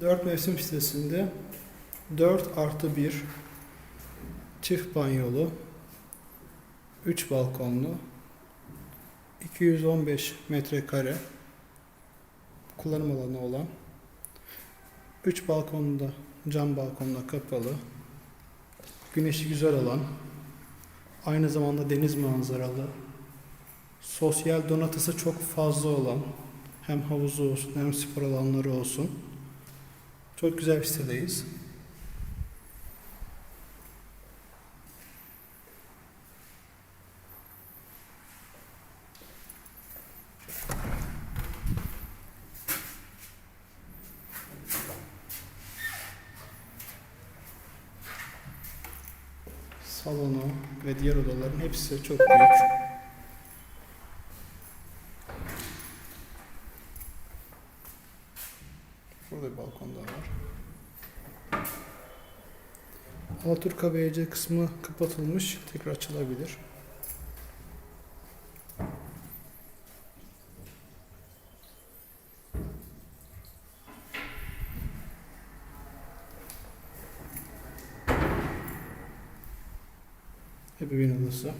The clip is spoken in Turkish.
4 mevsim sitesinde 4 artı 1 çift banyolu 3 balkonlu 215 metrekare kullanım alanı olan 3 balkonda cam balkonla kapalı güneşi güzel olan aynı zamanda deniz manzaralı sosyal donatısı çok fazla olan hem havuzu olsun hem spor alanları olsun çok güzel bir sitedeyiz. Salonu ve diğer odaların hepsi çok büyük. Burada bir balkon daha var. Alaturka BC kısmı kapatılmış. Tekrar açılabilir. Ebeveyn odası.